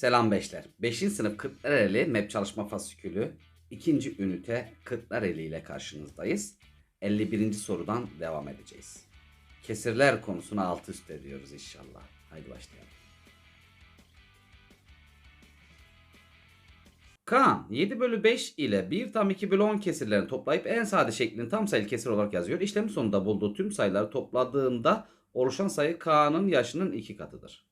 Selam beşler. 5. sınıf Kırklareli MEP çalışma fasikülü 2. ünite Kırklareli ile karşınızdayız. 51. sorudan devam edeceğiz. Kesirler konusunu alt üst ediyoruz inşallah. Haydi başlayalım. Kaan 7 bölü 5 ile 1 tam 2 bölü 10 kesirlerini toplayıp en sade şeklini tam sayılı kesir olarak yazıyor. İşlemin sonunda bulduğu tüm sayıları topladığında oluşan sayı Kaan'ın yaşının 2 katıdır.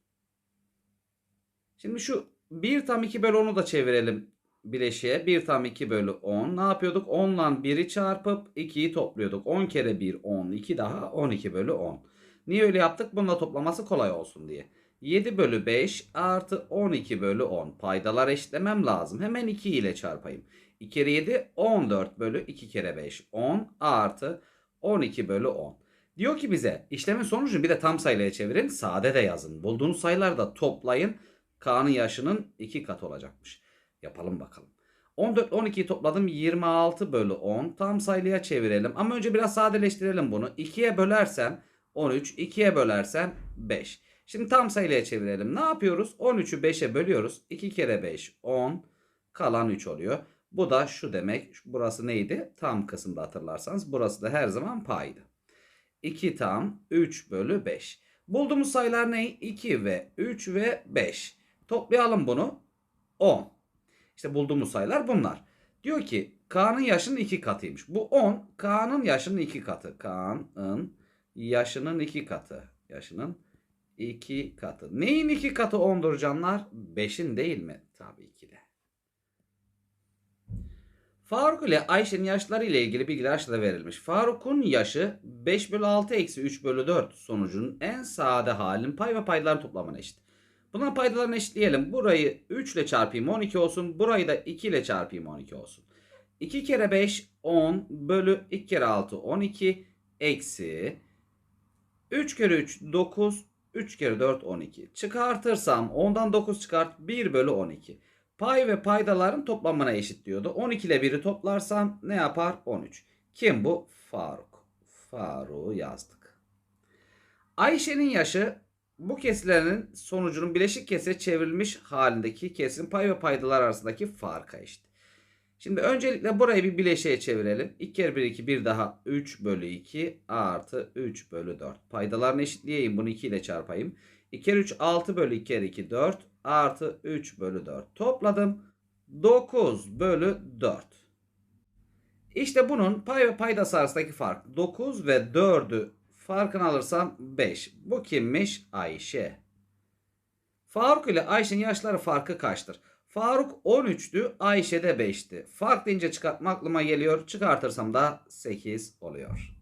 Şimdi şu 1 tam 2 bölü 10'u da çevirelim bileşiğe. 1 tam 2 bölü 10. Ne yapıyorduk? 10 ile 1'i çarpıp 2'yi topluyorduk. 10 kere 1 10. 2 daha 12 bölü 10. Niye öyle yaptık? Bununla toplaması kolay olsun diye. 7 bölü 5 artı 12 bölü 10. Paydalar eşitlemem lazım. Hemen 2 ile çarpayım. 2 kere 7 14 bölü 2 kere 5 10 artı 12 bölü 10. Diyor ki bize işlemin sonucunu bir de tam sayıya çevirin. Sade de yazın. Bulduğunuz sayıları da toplayın. Kaan'ın yaşının 2 katı olacakmış. Yapalım bakalım. 14 12'yi topladım 26 bölü 10. Tam sayılıya çevirelim. Ama önce biraz sadeleştirelim bunu. 2'ye bölersem 13. 2'ye bölersem 5. Şimdi tam sayılıya çevirelim. Ne yapıyoruz? 13'ü 5'e bölüyoruz. 2 kere 5 10. Kalan 3 oluyor. Bu da şu demek. Burası neydi? Tam kısımda hatırlarsanız. Burası da her zaman paydı. 2 tam 3 bölü 5. Bulduğumuz sayılar ne? 2 ve 3 ve 5. Toplayalım bunu. 10. İşte bulduğumuz sayılar bunlar. Diyor ki Kaan'ın yaşının 2 katıymış. Bu 10 Kaan'ın yaşının 2 katı. Kaan'ın yaşının 2 katı. Yaşının 2 katı. Neyin 2 katı 10'dur canlar? 5'in değil mi? Tabii ki de. Faruk ile Ayşe'nin yaşları ile ilgili bilgiler aşağıda verilmiş. Faruk'un yaşı 5 bölü 6 eksi 3 bölü 4 sonucunun en sade halinin pay ve paydaların toplamına eşit. Bunların paydalarını eşitleyelim. Burayı 3 ile çarpayım 12 olsun. Burayı da 2 ile çarpayım 12 olsun. 2 kere 5 10 bölü 2 kere 6 12 eksi 3 kere 3 9 3 kere 4 12. Çıkartırsam 10'dan 9 çıkart 1 bölü 12. Pay ve paydaların toplamına eşit diyordu. 12 ile 1'i toplarsam ne yapar? 13. Kim bu? Faruk. Faruk'u yazdık. Ayşe'nin yaşı bu kesilerin sonucunun bileşik kesire çevrilmiş halindeki kesirin pay ve paydalar arasındaki farka eşit. Şimdi öncelikle burayı bir bileşiğe çevirelim. 2 kere 1 2 bir daha 3 bölü 2 artı 3 bölü 4. Paydalarını eşitleyeyim bunu 2 ile çarpayım. 2 kere 3 6 bölü 2 kere 2 4 artı 3 bölü 4. Topladım 9 bölü 4. İşte bunun pay ve paydası arasındaki fark 9 ve 4'ü farkını alırsam 5. Bu kimmiş? Ayşe. Faruk ile Ayşe'nin yaşları farkı kaçtır? Faruk 13'tü, Ayşe de 5'ti. Fark deyince çıkartma aklıma geliyor. Çıkartırsam da 8 oluyor.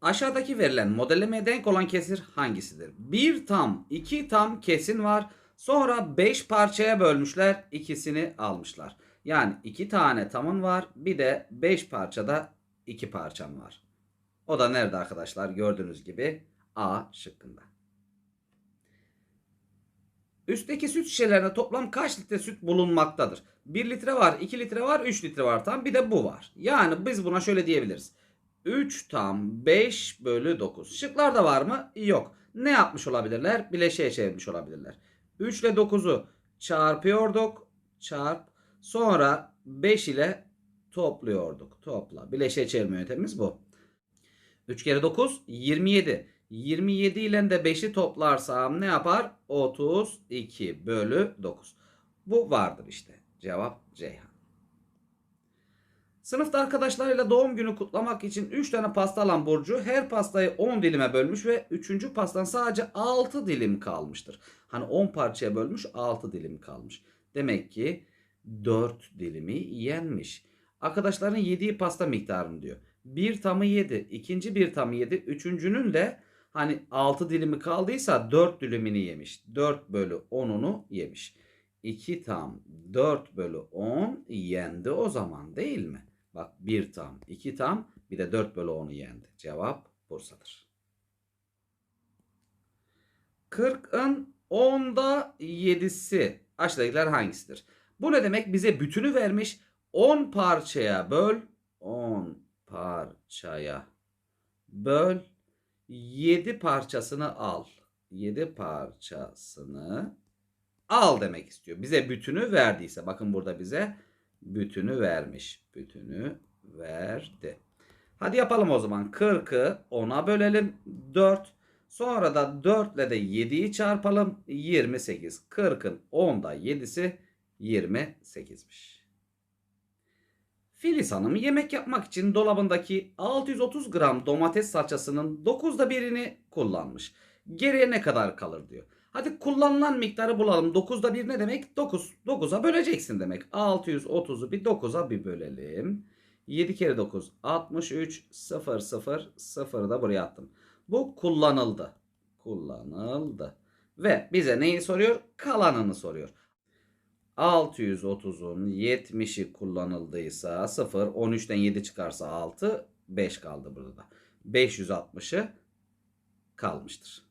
Aşağıdaki verilen modellemeye denk olan kesir hangisidir? 1 tam, 2 tam kesin var. Sonra 5 parçaya bölmüşler, ikisini almışlar. Yani 2 tane tamın var, bir de 5 parçada 2 parçam var. O da nerede arkadaşlar? Gördüğünüz gibi A şıkkında. Üstteki süt şişelerinde toplam kaç litre süt bulunmaktadır? 1 litre var, 2 litre var, 3 litre var tam bir de bu var. Yani biz buna şöyle diyebiliriz. 3 tam 5 bölü 9. Şıklarda var mı? Yok. Ne yapmış olabilirler? Bileşeye çevirmiş olabilirler. 3 ile 9'u çarpıyorduk. Çarp. Sonra 5 ile topluyorduk. Topla. Bileşeye çevirme yöntemimiz bu. 3 kere 9 27. 27 ile de 5'i toplarsam ne yapar? 32 bölü 9. Bu vardır işte. Cevap Ceyhan. Sınıfta arkadaşlarıyla doğum günü kutlamak için 3 tane pasta alan Burcu her pastayı 10 dilime bölmüş ve 3. pastan sadece 6 dilim kalmıştır. Hani 10 parçaya bölmüş 6 dilim kalmış. Demek ki 4 dilimi yenmiş. Arkadaşların yediği pasta miktarını diyor. Bir tamı yedi, ikinci bir tamı yedi, üçüncünün de hani 6 dilimi kaldıysa 4 dilimini yemiş. 4 bölü 10'unu yemiş. 2 tam 4 bölü 10 yendi o zaman değil mi? Bak 1 tam 2 tam bir de 4 bölü 10'u yendi. Cevap Bursa'dır. 40'ın 10'da 7'si aşağıdakiler hangisidir? Bu ne demek? Bize bütünü vermiş 10 parçaya böl 10 parçaya böl 7 parçasını al. 7 parçasını al demek istiyor. Bize bütünü verdiyse bakın burada bize bütünü vermiş. Bütünü verdi. Hadi yapalım o zaman. 40'ı 10'a bölelim. 4. Sonra da 4 ile de 7'yi çarpalım. 28. 40'ın 10'da 7'si 28'miş. Filiz Hanım yemek yapmak için dolabındaki 630 gram domates salçasının 9'da birini kullanmış. Geriye ne kadar kalır diyor. Hadi kullanılan miktarı bulalım. 9'da 1 ne demek? 9. 9'a böleceksin demek. 630'u bir 9'a bir bölelim. 7 kere 9 63 0 0 0 da buraya attım. Bu kullanıldı. Kullanıldı. Ve bize neyi soruyor? Kalanını soruyor. 630'un 70'i kullanıldıysa 0 13'ten 7 çıkarsa 6 5 kaldı burada da. 560'ı kalmıştır.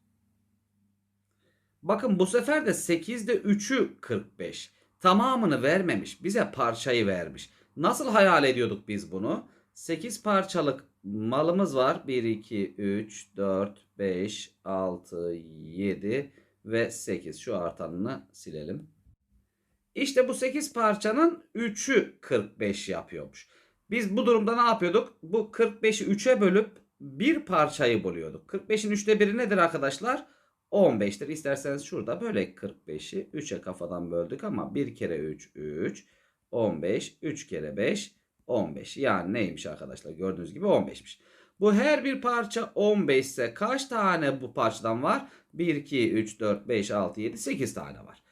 Bakın bu sefer de 8'de 3'ü 45. Tamamını vermemiş. Bize parçayı vermiş. Nasıl hayal ediyorduk biz bunu? 8 parçalık malımız var. 1, 2, 3, 4, 5, 6, 7 ve 8. Şu artanını silelim. İşte bu 8 parçanın 3'ü 45 yapıyormuş. Biz bu durumda ne yapıyorduk? Bu 45'i 3'e bölüp bir parçayı buluyorduk. 45'in 3'te 1'i nedir arkadaşlar? 15'tir. İsterseniz şurada böyle 45'i 3'e kafadan böldük ama 1 kere 3 3 15 3 kere 5 15. Yani neymiş arkadaşlar? Gördüğünüz gibi 15'miş. Bu her bir parça 15 ise kaç tane bu parçadan var? 1 2 3 4 5 6 7 8 tane var.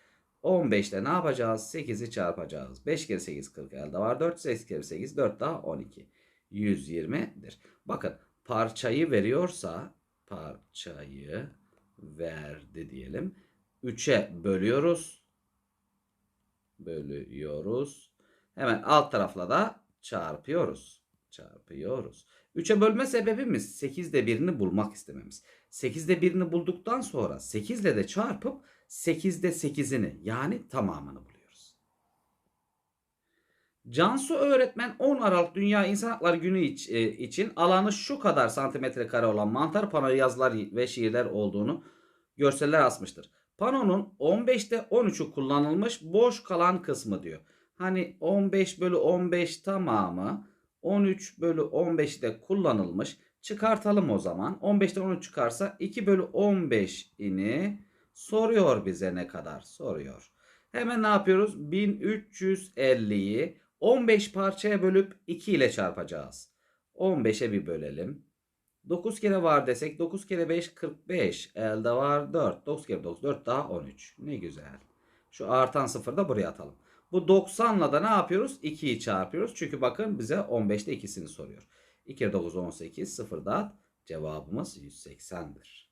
15'te ne yapacağız? 8'i çarpacağız. 5 kere 8 40 elde var. 4 8 kere 8 4 daha 12. 120'dir. Bakın parçayı veriyorsa parçayı verdi diyelim. 3'e bölüyoruz. Bölüyoruz. Hemen alt tarafla da çarpıyoruz. Çarpıyoruz. 3'e bölme sebebimiz 8'de birini bulmak istememiz. 8'de birini bulduktan sonra 8 ile de çarpıp 8'de 8'ini yani tamamını buluyoruz. Cansu öğretmen 10 Aralık Dünya İnsan Hakları Günü e, için alanı şu kadar santimetre kare olan mantar pano yazılar ve şiirler olduğunu görseller asmıştır. Panonun 15'te 13'ü kullanılmış boş kalan kısmı diyor. Hani 15 bölü 15 tamamı 13 bölü 15 de kullanılmış. Çıkartalım o zaman. 15'ten 13 çıkarsa 2 bölü 15 ini soruyor bize ne kadar soruyor. Hemen ne yapıyoruz? 1350'yi 15 parçaya bölüp 2 ile çarpacağız. 15'e bir bölelim. 9 kere var desek 9 kere 5 45. Elde var 4. 9 kere 9 4 daha 13. Ne güzel. Şu artan sıfır da buraya atalım. Bu 90'la da ne yapıyoruz? 2'yi çarpıyoruz. Çünkü bakın bize 15'te ikisini soruyor. 2 kere 9 18 sıfır da at. Cevabımız 180'dir.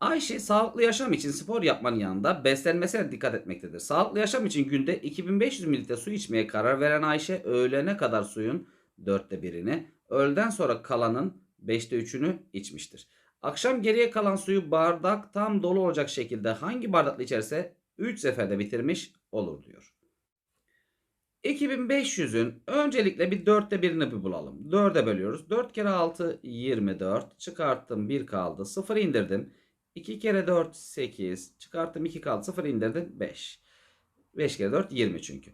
Ayşe sağlıklı yaşam için spor yapmanın yanında beslenmesine dikkat etmektedir. Sağlıklı yaşam için günde 2500 mililitre su içmeye karar veren Ayşe öğlene kadar suyun dörtte birini, öğleden sonra kalanın beşte üçünü içmiştir. Akşam geriye kalan suyu bardak tam dolu olacak şekilde hangi bardakla içerse 3 seferde bitirmiş olur diyor. 2500'ün öncelikle bir dörtte birini bir bulalım. 4'e bölüyoruz. 4 kere 6 24. Çıkarttım 1 kaldı. 0 indirdim. 2 kere 4 8. Çıkarttım 2 kaldı. 0 indirdim 5. 5 kere 4 20 çünkü.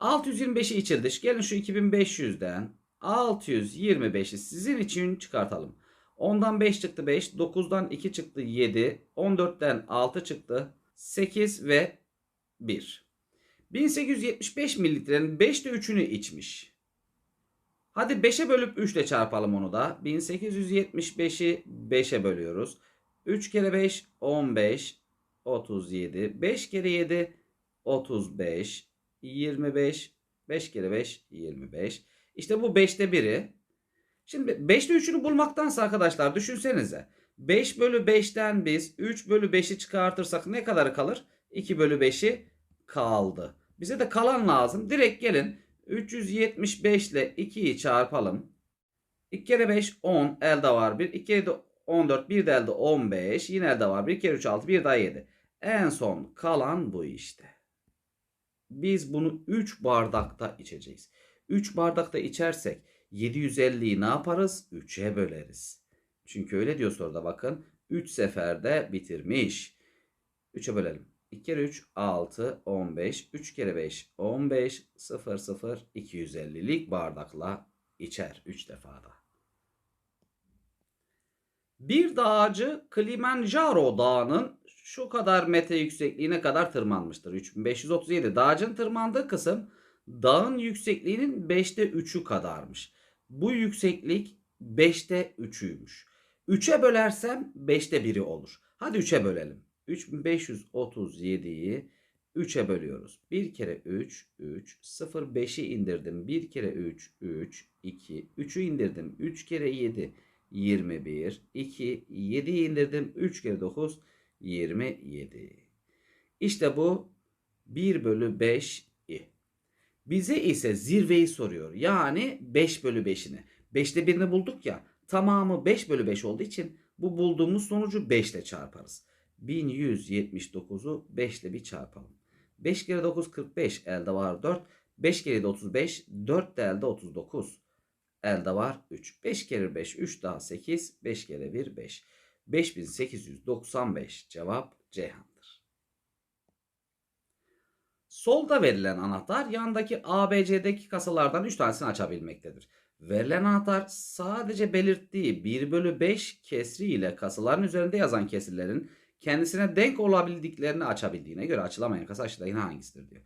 625'i içildi. Gelin şu 2500'den 625'i sizin için çıkartalım. 10'dan 5 çıktı 5. 9'dan 2 çıktı 7. 14'ten 6 çıktı 8 ve 1. 1875 mililitrenin 5'te 3'ünü içmiş. Hadi 5'e bölüp 3 ile çarpalım onu da. 1875'i 5'e bölüyoruz. 3 kere 5 15 37. 5 kere 7 35 25 5 kere 5 25. İşte bu 5'te 1'i. Şimdi 5'te 3'ünü bulmaktansa arkadaşlar düşünsenize. 5 bölü 5'ten biz 3 bölü 5'i çıkartırsak ne kadar kalır? 2 bölü 5'i kaldı. Bize de kalan lazım. Direkt gelin 375 ile 2'yi çarpalım. 2 kere 5 10 elde var 1. 2 kere 14 bir de elde 15. Yine elde var 1 2 kere 3 6 bir daha 7. En son kalan bu işte. Biz bunu 3 bardakta içeceğiz. 3 bardakta içersek 750'yi ne yaparız? 3'e böleriz. Çünkü öyle diyor soruda bakın. 3 seferde bitirmiş. 3'e bölelim. 2 kere 3 6 15. 3 kere 5 15. 0 0 250'lik bardakla içer 3 defada. Bir dağcı Kilimanjaro dağının şu kadar metre yüksekliğine kadar tırmanmıştır. 3537. Dağcının tırmandığı kısım dağın yüksekliğinin 5'te 3'ü kadarmış. Bu yükseklik 5'te 3'üymüş. 3'e bölersem 5'te 1'i olur. Hadi 3'e bölelim. 3537'yi 3'e bölüyoruz. 1 kere 3, 3, 0, 5'i indirdim. 1 kere 3, 3, 2, 3'ü indirdim. 3 kere 7, 21, 2, 7'yi indirdim. 3 kere 9, 27. İşte bu 1 bölü 5 i. Bize ise zirveyi soruyor. Yani 5 bölü 5'ini. 5'te birini bulduk ya. Tamamı 5 bölü 5 olduğu için bu bulduğumuz sonucu 5 ile çarparız. 1179'u 5 ile bir çarpalım. 5 kere 9 45 elde var 4. 5 kere de 35 4 de elde 39. Elde var 3. 5 kere 5 3 daha 8. 5 kere 1 5. 5895 cevap Ceyhan'dır. Solda verilen anahtar yandaki ABC'deki kasalardan 3 tanesini açabilmektedir. Verilen anahtar sadece belirttiği 1 bölü 5 kesri ile kasaların üzerinde yazan kesirlerin kendisine denk olabildiklerini açabildiğine göre açılamayan kasa aşağıda yine hangisidir diyor.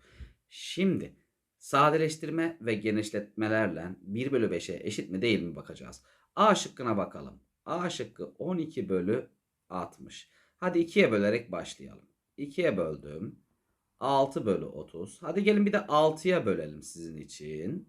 Şimdi sadeleştirme ve genişletmelerle 1 bölü 5'e eşit mi değil mi bakacağız. A şıkkına bakalım. A şıkkı 12 bölü 60. Hadi 2'ye bölerek başlayalım. 2'ye böldüm. 6 bölü 30. Hadi gelin bir de 6'ya bölelim sizin için.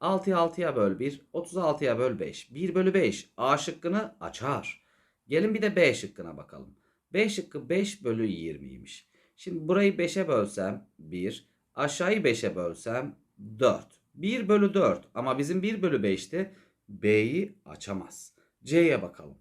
6'ya 6'ya böl 1. 36'ya böl 5. 1 bölü 5 A şıkkını açar. Gelin bir de B şıkkına bakalım. B şıkkı 5 bölü 20'ymiş. Şimdi burayı 5'e bölsem 1. Aşağıyı 5'e bölsem 4. 1 bölü 4 ama bizim 1 bölü 5'ti. B'yi açamaz. C'ye bakalım.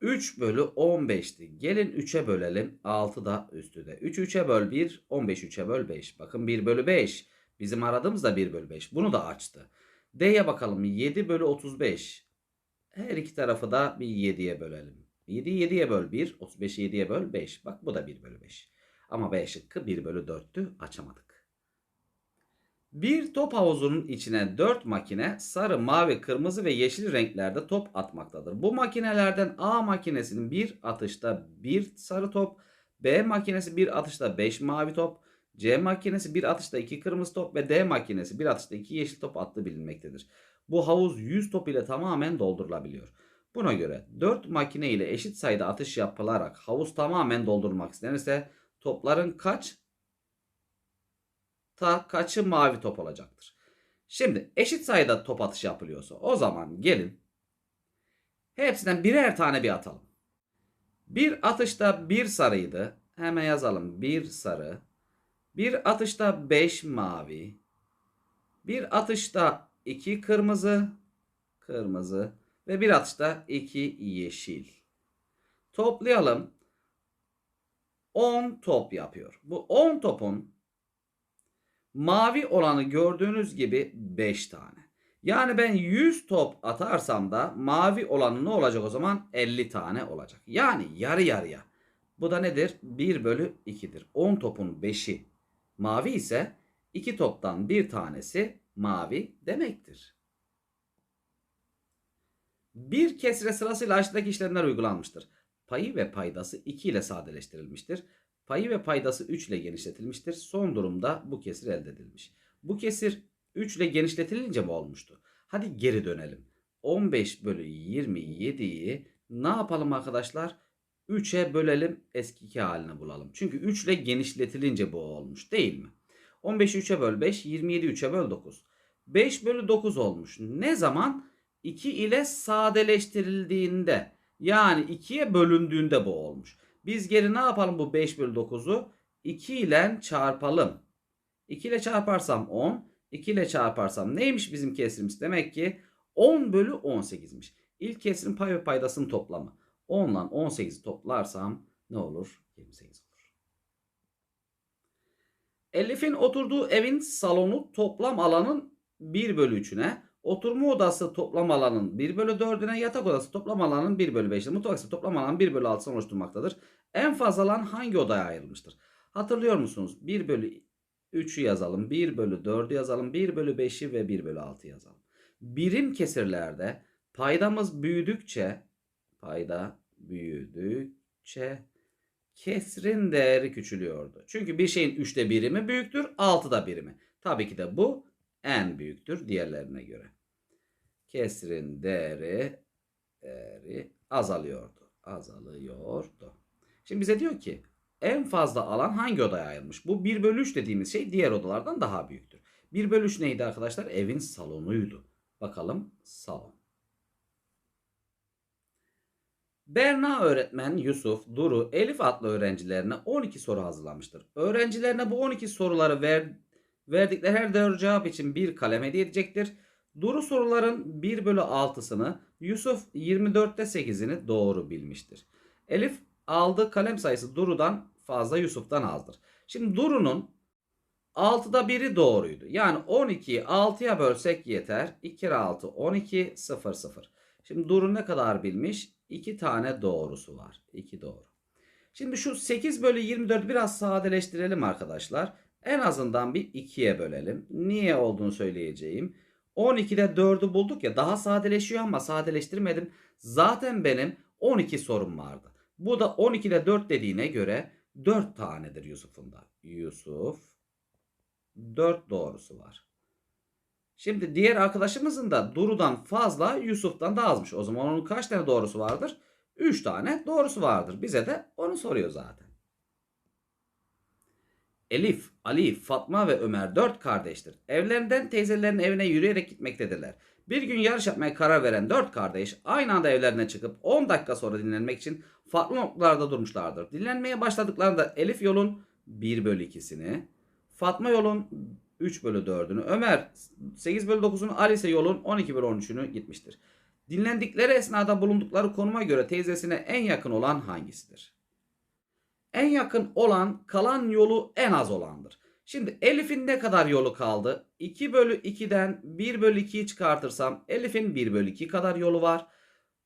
3 bölü 15'ti. Gelin 3'e bölelim. 6 da üstüde. 3 3'e böl 1. 15 3'e böl 5. Bakın 1 bölü 5. Bizim aradığımız da 1 bölü 5. Bunu da açtı. D'ye bakalım. 7 bölü 35. Her iki tarafı da bir 7'ye bölelim. 7'yi 7'ye böl 1. 35'i 7'ye böl 5. Bak bu da 1 bölü 5. Ama B şıkkı 1 bölü 4'tü. Açamadık. Bir top havuzunun içine 4 makine sarı, mavi, kırmızı ve yeşil renklerde top atmaktadır. Bu makinelerden A makinesinin bir atışta bir sarı top, B makinesi bir atışta 5 mavi top, C makinesi bir atışta 2 kırmızı top ve D makinesi bir atışta 2 yeşil top attığı bilinmektedir. Bu havuz 100 top ile tamamen doldurulabiliyor. Buna göre 4 makine ile eşit sayıda atış yapılarak havuz tamamen doldurulmak istenirse topların kaç ta kaçı mavi top olacaktır. Şimdi eşit sayıda top atış yapılıyorsa o zaman gelin hepsinden birer tane bir atalım. Bir atışta bir sarıydı. Hemen yazalım. Bir sarı. Bir atışta beş mavi. Bir atışta iki kırmızı. Kırmızı. Ve bir atışta iki yeşil. Toplayalım. 10 top yapıyor. Bu 10 topun Mavi olanı gördüğünüz gibi 5 tane. Yani ben 100 top atarsam da mavi olanı ne olacak o zaman? 50 tane olacak. Yani yarı yarıya. Bu da nedir? 1 bölü 2'dir. 10 topun 5'i mavi ise 2 toptan bir tanesi mavi demektir. Bir kesre sırasıyla aşağıdaki işlemler uygulanmıştır. Payı ve paydası 2 ile sadeleştirilmiştir. Payı ve paydası 3 ile genişletilmiştir. Son durumda bu kesir elde edilmiş. Bu kesir 3 ile genişletilince mi olmuştu? Hadi geri dönelim. 15 bölü 27'yi ne yapalım arkadaşlar? 3'e bölelim eski haline bulalım. Çünkü 3 ile genişletilince bu olmuş değil mi? 15'i 3'e böl 5, 27 3'e böl 9. 5 bölü 9 olmuş. Ne zaman? 2 ile sadeleştirildiğinde yani 2'ye bölündüğünde bu olmuş. Biz geri ne yapalım bu 5 bölü 9'u? 2 ile çarpalım. 2 ile çarparsam 10. 2 ile çarparsam neymiş bizim kesrimiz? Demek ki 10 bölü 18'miş. İlk kesrin pay ve paydasının toplamı. 10 ile 18'i toplarsam ne olur? 28 olur. Elif'in oturduğu evin salonu toplam alanın 1 bölü 3'üne, Oturma odası toplam alanın 1 bölü 4'üne yatak odası toplam alanın 1 bölü 5'ine mutfak ise toplam alanın 1 bölü 6'sını oluşturmaktadır. En fazla alan hangi odaya ayrılmıştır? Hatırlıyor musunuz? 1 bölü 3'ü yazalım. 1 bölü 4'ü yazalım. 1 bölü 5'i ve 1 bölü 6'yı yazalım. Birim kesirlerde paydamız büyüdükçe payda büyüdükçe kesrin değeri küçülüyordu. Çünkü bir şeyin 3'te birimi büyüktür, 6'da birimi. Tabii ki de bu en büyüktür diğerlerine göre. Kesrin değeri, değeri azalıyordu. Azalıyordu. Şimdi bize diyor ki en fazla alan hangi odaya ayrılmış? Bu 1 bölü 3 dediğimiz şey diğer odalardan daha büyüktür. 1 bölü 3 neydi arkadaşlar? Evin salonuydu. Bakalım salon. Berna öğretmen Yusuf, Duru, Elif adlı öğrencilerine 12 soru hazırlamıştır. Öğrencilerine bu 12 soruları ver, verdikleri her doğru cevap için bir kalem hediye edecektir. Duru soruların 1 bölü 6'sını, Yusuf 24'te 8'ini doğru bilmiştir. Elif aldığı kalem sayısı Duru'dan fazla Yusuf'tan azdır. Şimdi Duru'nun 6'da 1'i doğruydu. Yani 12'yi 6'ya bölsek yeter. 2 kere 6 12 0 0. Şimdi Duru ne kadar bilmiş? 2 tane doğrusu var. 2 doğru. Şimdi şu 8 bölü 24 biraz sadeleştirelim arkadaşlar. En azından bir 2'ye bölelim. Niye olduğunu söyleyeceğim. 12'de 4'ü bulduk ya daha sadeleşiyor ama sadeleştirmedim. Zaten benim 12 sorum vardı. Bu da 12'de 4 dediğine göre 4 tanedir Yusuf'un da. Yusuf 4 doğrusu var. Şimdi diğer arkadaşımızın da Duru'dan fazla Yusuf'tan da azmış. O zaman onun kaç tane doğrusu vardır? 3 tane doğrusu vardır. Bize de onu soruyor zaten. Elif, Ali, Fatma ve Ömer 4 kardeştir. Evlerinden teyzelerinin evine yürüyerek gitmektedirler. Bir gün yarış yapmaya karar veren 4 kardeş aynı anda evlerine çıkıp 10 dakika sonra dinlenmek için farklı noktalarda durmuşlardır. Dinlenmeye başladıklarında Elif yolun 1 bölü 2'sini, Fatma yolun 3 bölü 4'ünü, Ömer 8 bölü 9'unu, Ali ise yolun 12 bölü 13'ünü gitmiştir. Dinlendikleri esnada bulundukları konuma göre teyzesine en yakın olan hangisidir? En yakın olan kalan yolu en az olandır. Şimdi Elif'in ne kadar yolu kaldı? 2 bölü 2'den 1 bölü 2'yi çıkartırsam Elif'in 1 bölü 2 kadar yolu var.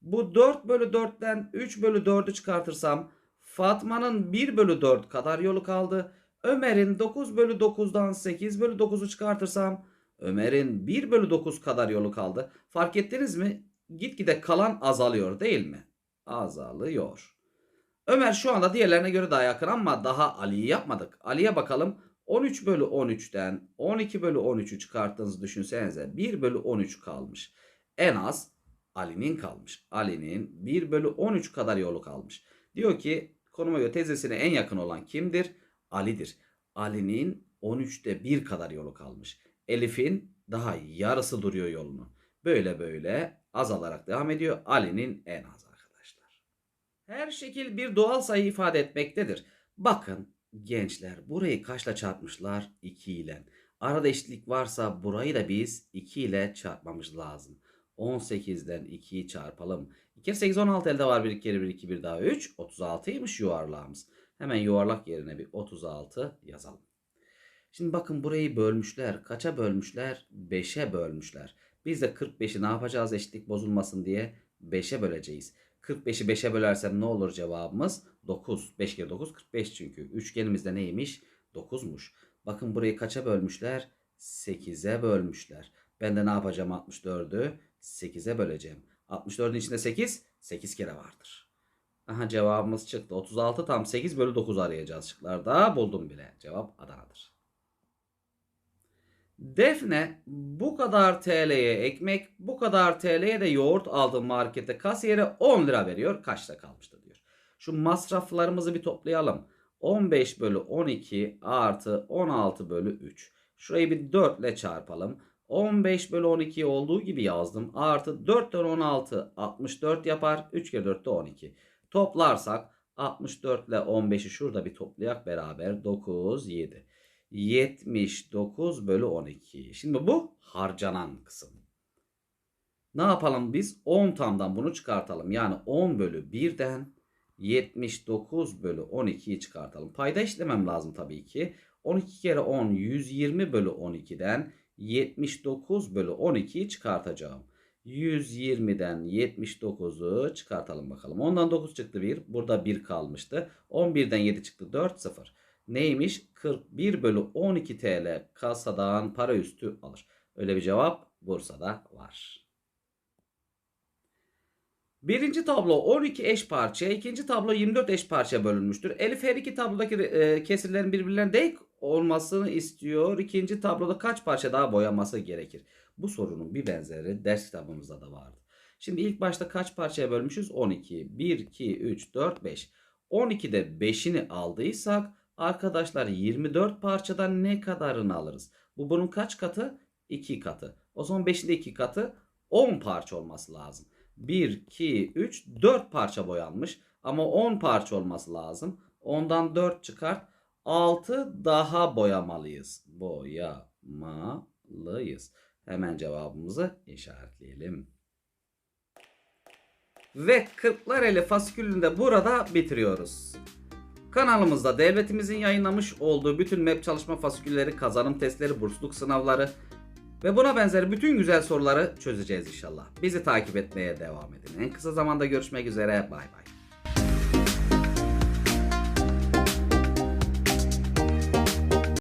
Bu 4 bölü 4'ten 3 bölü 4'ü çıkartırsam Fatma'nın 1 bölü 4 kadar yolu kaldı. Ömer'in 9 bölü 9'dan 8 bölü 9'u çıkartırsam Ömer'in 1 bölü 9 kadar yolu kaldı. Fark ettiniz mi? Gitgide kalan azalıyor değil mi? Azalıyor. Ömer şu anda diğerlerine göre daha yakın ama daha Ali'yi yapmadık. Ali'ye bakalım. 13 bölü 13'ten 12 bölü 13'ü çıkarttığınızı düşünsenize. 1 bölü 13 kalmış. En az Ali'nin kalmış. Ali'nin 1 bölü 13 kadar yolu kalmış. Diyor ki konuma göre teyzesine en yakın olan kimdir? Ali'dir. Ali'nin 13'te 1 kadar yolu kalmış. Elif'in daha yarısı duruyor yolunu. Böyle böyle azalarak devam ediyor. Ali'nin en az arkadaşlar. Her şekil bir doğal sayı ifade etmektedir. Bakın gençler burayı kaçla çarpmışlar? 2 ile. Arada eşitlik varsa burayı da biz 2 ile çarpmamız lazım. 18'den 2'yi çarpalım. 2 kere 8 16 elde var. 1 kere 1 2 1 daha 3. 36'ymış yuvarlağımız. Hemen yuvarlak yerine bir 36 yazalım. Şimdi bakın burayı bölmüşler. Kaça bölmüşler? 5'e bölmüşler. Biz de 45'i ne yapacağız eşitlik bozulmasın diye 5'e böleceğiz. 45'i 5'e bölersem ne olur cevabımız? 9. 5 kere 9 45 çünkü. Üçgenimizde neymiş? 9'muş. Bakın burayı kaça bölmüşler? 8'e bölmüşler. Ben de ne yapacağım 64'ü? 8'e böleceğim. 64'ün içinde 8, 8 kere vardır. Aha cevabımız çıktı. 36 tam 8 bölü 9 arayacağız şıklarda. Buldum bile. Cevap Adana'dır. Defne bu kadar TL'ye ekmek, bu kadar TL'ye de yoğurt aldı markete kasiyere 10 lira veriyor. Kaçta kalmıştı diyor. Şu masraflarımızı bir toplayalım. 15 bölü 12 artı 16 bölü 3. Şurayı bir 4 ile çarpalım. 15 bölü 12 olduğu gibi yazdım. Artı 4 tane 16 64 yapar. 3 kere 4 de 12. Toplarsak 64 ile 15'i şurada bir toplayak beraber 9 7. 79 bölü 12. Şimdi bu harcanan kısım. Ne yapalım biz? 10 tamdan bunu çıkartalım. Yani 10 bölü 1'den 79 bölü 12'yi çıkartalım. Payda işlemem lazım tabii ki. 12 kere 10 120 bölü 12'den 79 bölü 12'yi çıkartacağım. 120'den 79'u çıkartalım bakalım. Ondan 9 çıktı 1. Burada 1 kalmıştı. 11'den 7 çıktı 4 0. Neymiş? 41 bölü 12 TL kasadan para üstü alır. Öyle bir cevap Bursa'da var. Birinci tablo 12 eş parçaya, ikinci tablo 24 eş parçaya bölünmüştür. Elif her iki tablodaki e, kesirlerin birbirlerine denk olmasını istiyor. İkinci tabloda kaç parça daha boyaması gerekir? Bu sorunun bir benzeri ders kitabımızda da vardı. Şimdi ilk başta kaç parçaya bölmüşüz? 12. 1, 2, 3, 4, 5. 12'de 5'ini aldıysak arkadaşlar 24 parçadan ne kadarını alırız? Bu bunun kaç katı? 2 katı. O zaman 5'in de 2 katı 10 parça olması lazım. 1, 2, 3, 4 parça boyanmış. Ama 10 parça olması lazım. Ondan 4 çıkart. 6 daha boyamalıyız. Boyamalıyız. Hemen cevabımızı işaretleyelim. Ve Kırklareli fasikülünü de burada bitiriyoruz. Kanalımızda devletimizin yayınlamış olduğu bütün MEP çalışma fasikülleri, kazanım testleri, bursluluk sınavları ve buna benzer bütün güzel soruları çözeceğiz inşallah. Bizi takip etmeye devam edin. En kısa zamanda görüşmek üzere. Bay bay.